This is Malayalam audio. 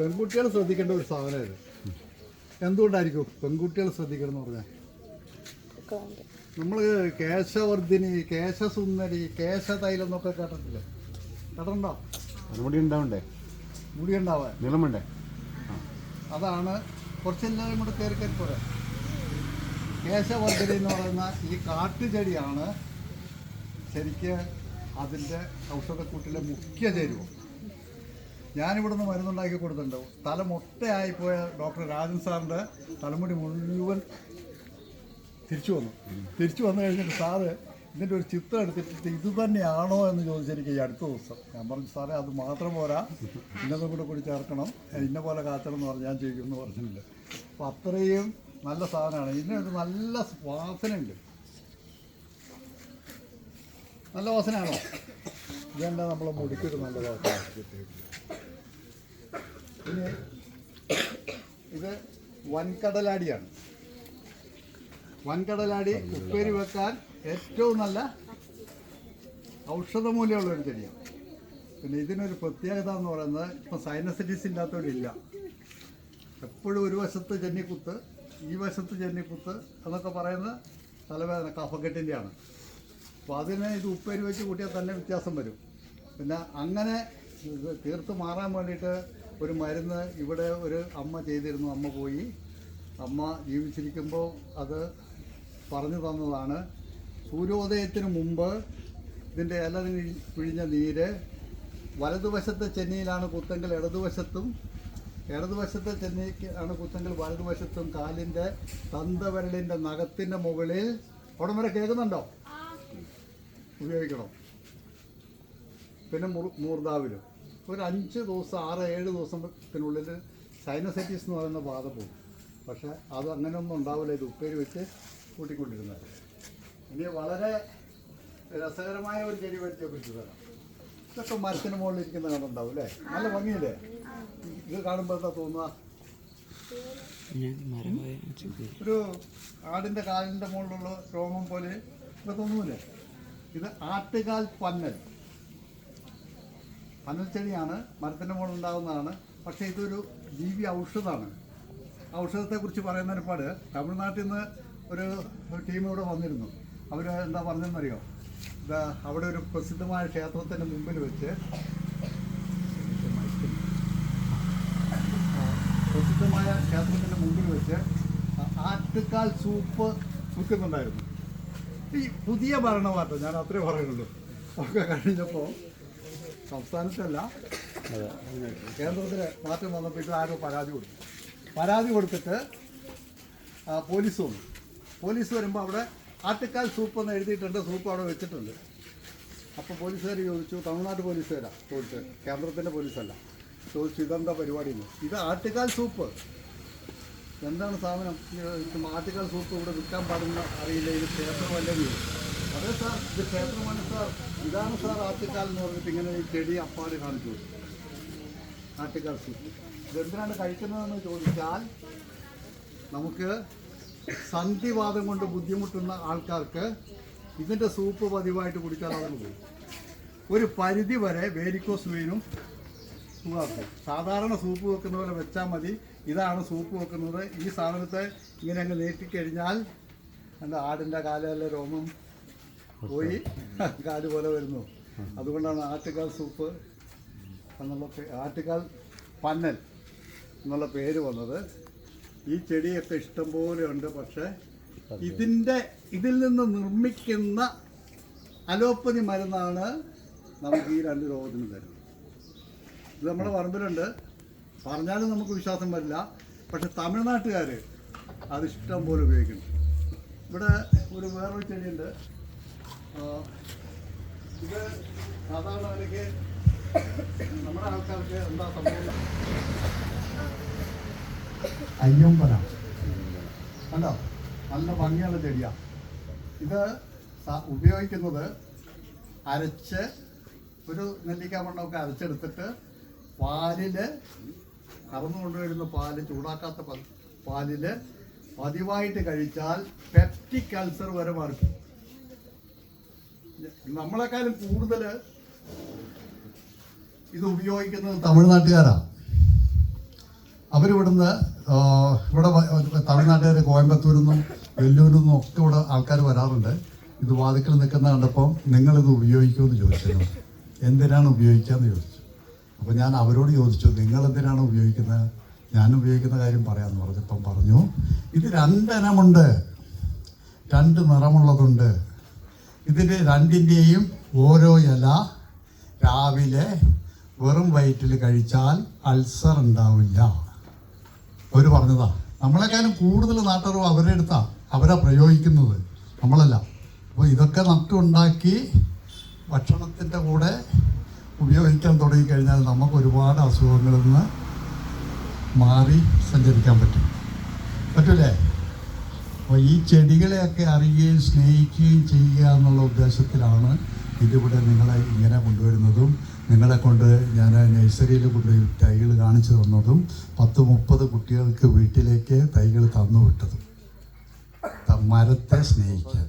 പെൺകുട്ടികൾ ശ്രദ്ധിക്കേണ്ട ഒരു സാധനമായിരുന്നു എന്തുകൊണ്ടായിരിക്കും പെൺകുട്ടികൾ ശ്രദ്ധിക്കണം എന്ന് പറഞ്ഞാൽ? നമ്മൾ കേശവർദ്ധിനി കേശസുന്ദരി കേശതൈലം എന്നൊക്കെ കേട്ടിട്ടില്ലേ? കേട്ടിട്ടുണ്ടോ? മുടി ഉണ്ടാവണ്ടേ മുടി ഉണ്ടാവാൻ നീളം അതാണ് കുറച്ചെല്ലാവരും കൂടെ കയറി കയറി പോരെ. കേശവർദ്ധിനി എന്ന് പറയുന്ന ഈ കാട്ടുചെടിയാണ് ശരിക്ക് അതിന്റെ ഔഷധക്കൂട്ടിലെ മുഖ്യ ചേരുവ ഞാനിവിടുന്ന് മരുന്നുണ്ടാക്കി കൊടുത്തിട്ടുണ്ട്. തല മൊട്ടയായിപ്പോയ ഡോക്ടർ രാജൻ സാറിന്റെ തലമുടി മുഴുവൻ തിരിച്ചു വന്നു. തിരിച്ചു വന്നു കഴിഞ്ഞിട്ട് സാറ് ഇതിന്റെ ഒരു ചിത്രം എടുത്തിട്ട് ഇത് തന്നെയാണോ എന്ന് ചോദിച്ചിരിക്കുക ഈ അടുത്ത ദിവസം. ഞാൻ പറഞ്ഞു സാറേ അത് മാത്രം പോരാ. ഇന്നതും കൂടെ കൂടി ചേർക്കണം. ഇന്ന പോലെ കാച്ചണം എന്ന് പറഞ്ഞ് ഞാൻ ചെയ്യും എന്ന് പറഞ്ഞിട്ടുണ്ട് അപ്പം അത്രയും നല്ല സാധനമാണ്. ഇതിനൊരു നല്ല വാസനയുണ്ട്. നല്ല വാസനയാണോ? ഇതെന്താ നമ്മൾ മുടിക്കൊരു നല്ല വാസന ഇനി ഇത് വൻകടലാടിയാണ്. വൻകടലാടി ഉപ്പേരി വെക്കാൻ ഏറ്റവും നല്ല ഔഷധമൂല്യമുള്ള ഒരു ചെടിയാണ്. പിന്നെ ഇതിനൊരു പ്രത്യേകത എന്ന് പറയുന്നത് ഇപ്പം സൈനസൈറ്റിസ് ഇല്ലാത്തവരില്ല. എപ്പോഴും ഒരു വശത്ത് ജന്നിക്കുത്ത് ഈ വശത്ത് ജന്നിക്കുത്ത് എന്നൊക്കെ പറയുന്നത് തലവേദന കഫക്കെട്ടിന്റെയാണ് അപ്പോൾ അതിന് ഇത് ഉപ്പേരി വെച്ച് കൂട്ടിയാൽ തന്നെ വ്യത്യാസം വരും. പിന്നെ അങ്ങനെ തീർത്ത് മാറാൻ വേണ്ടിയിട്ട് ഒരു മരുന്ന് ഇവിടെ ഒരു അമ്മ ചെയ്തിരുന്നു അമ്മ പോയി. അമ്മ ജീവിച്ചിരിക്കുമ്പോൾ അത് പറഞ്ഞു തന്നതാണ്. സൂര്യോദയത്തിന് മുമ്പ് ഇതിന്റെ ഇല പിഴി- പിഴിഞ്ഞ നീര് വലതുവശത്തെ ചെന്നിയിലാണ് കുത്തെങ്കിൽ ഇടതുവശത്തും ഇടതുവശത്തെ ചെന്നിക്ക് ആണ് കുത്തെങ്കിൽ വലതുവശത്തും കാലിന്റെ തന്തവിരലിന്റെ നഖത്തിന്റെ മുകളിൽ. വരെ കേൾക്കുന്നുണ്ടോ? ഉപയോഗിക്കണം? പിന്നെ മുർ- മൂർദാവിലും. ഒരു അഞ്ച് ദിവസം ആറ് ഏഴ് ദിവസത്തിനുള്ളിൽ സൈനസൈറ്റിസ് എന്ന് പറയുന്ന ബാധ പോകും. പക്ഷേ അത് അങ്ങനെയൊന്നും ഉണ്ടാവില്ല. ഇത് ഉപ്പേരി വെച്ച് കൂട്ടിക്കൊണ്ടിരുന്നത്. ഇനി വളരെ രസകരമായ ഒരു ചെടി പരിചയപ്പെടുത്തി തരാം ഇതൊക്കെ മരത്തിന് മുകളിൽ ഇരിക്കുന്ന കണ്ടുണ്ടാവും അല്ലേ? നല്ല ഭംഗിയില്ലേ? ഇത് കാണുമ്പോൾ എന്താ തോന്നുക? ഒരു ആടിന്റെ കാലിന്റെ മുകളിലുള്ള രോമം പോലെ. ഇതൊക്കെ തോന്നൂലേ ഇത് ആട്ടുകാൽ പന്നൽ. പന്നൽ ചെടിയാണ് മരത്തിന്റെ മുകളിൽ ഉണ്ടാകുന്നതാണ് പക്ഷേ ഇതൊരു ജീവി ഔഷധമാണ്. ഔഷധത്തെക്കുറിച്ച് പറയുന്ന ഒരുപാട്. തമിഴ്നാട്ടിൽ നിന്ന് ഒരു ടീം ഇവിടെ വന്നിരുന്നു. അവർ എന്താ പറഞ്ഞെന്നറിയോ ഇതാ അവിടെ ഒരു പ്രസിദ്ധമായ ക്ഷേത്രത്തിന്റെ മുമ്പിൽ വെച്ച് പ്രസിദ്ധമായ ക്ഷേത്രത്തിന്റെ മുമ്പിൽ വെച്ച് ആറ്റുകാൽ സൂപ്പ് വിൽക്കുന്നുണ്ടായിരുന്നു ഈ പുതിയ ഭരണമാറ്റം ഞാൻ അത്രേ പറയുന്നുള്ളൂ. ഒക്കെ കഴിഞ്ഞപ്പോൾ സംസ്ഥാനത്തല്ല കേന്ദ്രത്തിൽ മാറ്റം വന്നപ്പോൾ ആരോ പരാതി കൊടുത്തു. പരാതി കൊടുത്തിട്ട് പോലീസ് വന്നു. പോലീസ് വരുമ്പോൾ അവിടെ ആട്ടുകാൽ സൂപ്പ് എന്ന് എഴുതിയിട്ടുണ്ട് സൂപ്പ് അവിടെ വെച്ചിട്ടുണ്ട്. അപ്പോൾ പോലീസുകാർ ചോദിച്ചു തമിഴ്നാട് പോലീസുകാരാ? ചോദിച്ചത് കേന്ദ്രത്തിന്റെ പോലീസല്ല. ചോദിച്ചു ഇതെന്താ പരിപാടി എന്ന്? ഇത് ആട്ടുകാൽ സൂപ്പ്. എന്താണ് സാധനം? ഇത് ആട്ടുകാൽ സൂപ്പ് ഇവിടെ വിൽക്കാൻ പാടുന്ന അറിയില്ല ഇത് ക്ഷേത്രമല്ലെങ്കിൽ അതെ സാർ ഇത് ക്ഷേത്രമാണ് സാർ. ഇതാണ് സാർ ആട്ടുകാൽ എന്ന് പറഞ്ഞിട്ട് ഇങ്ങനെ ഈ ചെടി അപ്പാട് കാണിച്ചു ആട്ടുകാൽ സൂപ്പ് ഇതെന്തിനാണ് കഴിക്കുന്നതെന്ന് ചോദിച്ചാൽ നമുക്ക് സന്ധിവാദം കൊണ്ട് ബുദ്ധിമുട്ടുന്ന ആൾക്കാർക്ക് ഇതിന്റെ സൂപ്പ് പതിവായിട്ട് കുടിക്കാൻ അവർ പോകും ഒരു പരിധി വരെ വേരിക്കോസ് വെയിനും സുഖമാക്കും സാധാരണ സൂപ്പ് വെക്കുന്ന പോലെ വെച്ചാൽ മതി. ഇതാണ് സൂപ്പ് വെക്കുന്നത്. ഈ സാധനത്തെ ഇങ്ങനെ അങ്ങ് നീട്ടിക്കഴിഞ്ഞാൽ എന്താ ആടിന്റെ കാലയിലെ രോമം? പോയി. കാൽ പോലെ വരുന്നു. അതുകൊണ്ടാണ് ആട്ടുകാൽ സൂപ്പ് എന്നുള്ള ആറ്റുകാൽ പന്നൽ എന്നുള്ള പേര് വന്നത്. ഈ ചെടിയൊക്കെ ഇഷ്ടംപോലെ ഉണ്ട് പക്ഷേ ഇതിന്റെ ഇതിൽ നിന്ന് നിർമ്മിക്കുന്ന അലോപ്പതി മരുന്നാണ് നമുക്ക് ഈ രണ്ട് രോഗത്തിന് തരുന്നത്. ഇത് നമ്മുടെ പറമ്പിലുണ്ട്. പറഞ്ഞാലും നമുക്ക് വിശ്വാസം വരില്ല. പക്ഷെ തമിഴ്നാട്ടുകാർ അത് ഇഷ്ടം പോലെ ഉപയോഗിക്കുന്നു ഇവിടെ ഒരു വേറൊരു ചെടിയുണ്ട്. ഇത് സാധാരണ നിലയ്ക്ക് നമ്മുടെ ആൾക്കാർക്ക് എന്താ സംഭവം? അയ്യമ്പല കണ്ടോ? നല്ല ഭംഗിയുള്ള ചെടിയാണ് ഇത് ഉപയോഗിക്കുന്നത് അരച്ച് ഒരു നെല്ലിക്ക മണ്ണൊക്കെ അരച്ചെടുത്തിട്ട് പാലിൽ കറന്നു കൊണ്ടുവരുന്ന പാൽ ചൂടാക്കാത്ത പാലിൽ പതിവായിട്ട് കഴിച്ചാൽ പെപ്റ്റിക് അൾസർ വരെ മാറും നമ്മളെക്കാളും കൂടുതൽ ഇത് ഉപയോഗിക്കുന്നത് തമിഴ്നാട്ടുകാരാണ് അവരിവിടുന്ന് ഇവിടെ തമിഴ്നാട്ടുകാർ കോയമ്പത്തൂരിൽ നിന്നും വെല്ലൂരിൽ നിന്നും ഒക്കെ ഇവിടെ ആൾക്കാർ വരാറുണ്ട്. ഇത് വാതിക്കൽ നിൽക്കുന്ന കണ്ടപ്പോൾ നിങ്ങളിത് ഉപയോഗിക്കുമെന്ന് ചോദിച്ചിരുന്നു. എന്തിനാണ് ഉപയോഗിക്കാന്ന് ചോദിച്ചു. അപ്പോൾ ഞാൻ അവരോട് ചോദിച്ചു നിങ്ങൾ എന്തിനാണ് ഉപയോഗിക്കുന്നത്? ഞാൻ ഉപയോഗിക്കുന്ന കാര്യം പറയാമെന്ന് പറഞ്ഞപ്പം പറഞ്ഞു. ഇത് രണ്ടിനമുണ്ട് രണ്ട് നിറമുള്ളതുണ്ട്. ഇതിന്റെ രണ്ടിന്റെയും ഓരോ ഇല രാവിലെ വെറും വയറ്റിൽ കഴിച്ചാൽ അൾസർ ഉണ്ടാവില്ല. അവർ പറഞ്ഞതാ. നമ്മളെക്കാളും കൂടുതൽ നാട്ടറിവ് അവരുടെ അടുത്താ. അവരാ പ്രയോഗിക്കുന്നത്. നമ്മളല്ല. അപ്പോൾ ഇതൊക്കെ നട്ടുണ്ടാക്കി ഭക്ഷണത്തിന്റെ കൂടെ ഉപയോഗിക്കാൻ തുടങ്ങിക്കഴിഞ്ഞാൽ നമുക്ക് ഒരുപാട് അസുഖങ്ങളിൽ നിന്ന് മാറി സഞ്ചരിക്കാൻ പറ്റും. പറ്റൂലേ? അപ്പോൾ ഈ ചെടികളെയൊക്കെ അറിയുകയും സ്നേഹിക്കുകയും ചെയ്യുക എന്നുള്ള ഉദ്ദേശത്തിലാണ് ഇതിവിടെ നിങ്ങളെ ഇങ്ങനെ കൊണ്ടുവരുന്നതും നിങ്ങളെ കൊണ്ട് ഞാൻ നഴ്സറിയിൽ കൊണ്ടുപോയി തൈകൾ കാണിച്ചു തന്നതും പത്ത് മുപ്പത് കുട്ടികൾക്ക് വീട്ടിലേക്ക് തൈകൾ തന്നു വിട്ടതും. മരത്തെ സ്നേഹിക്കാൻ.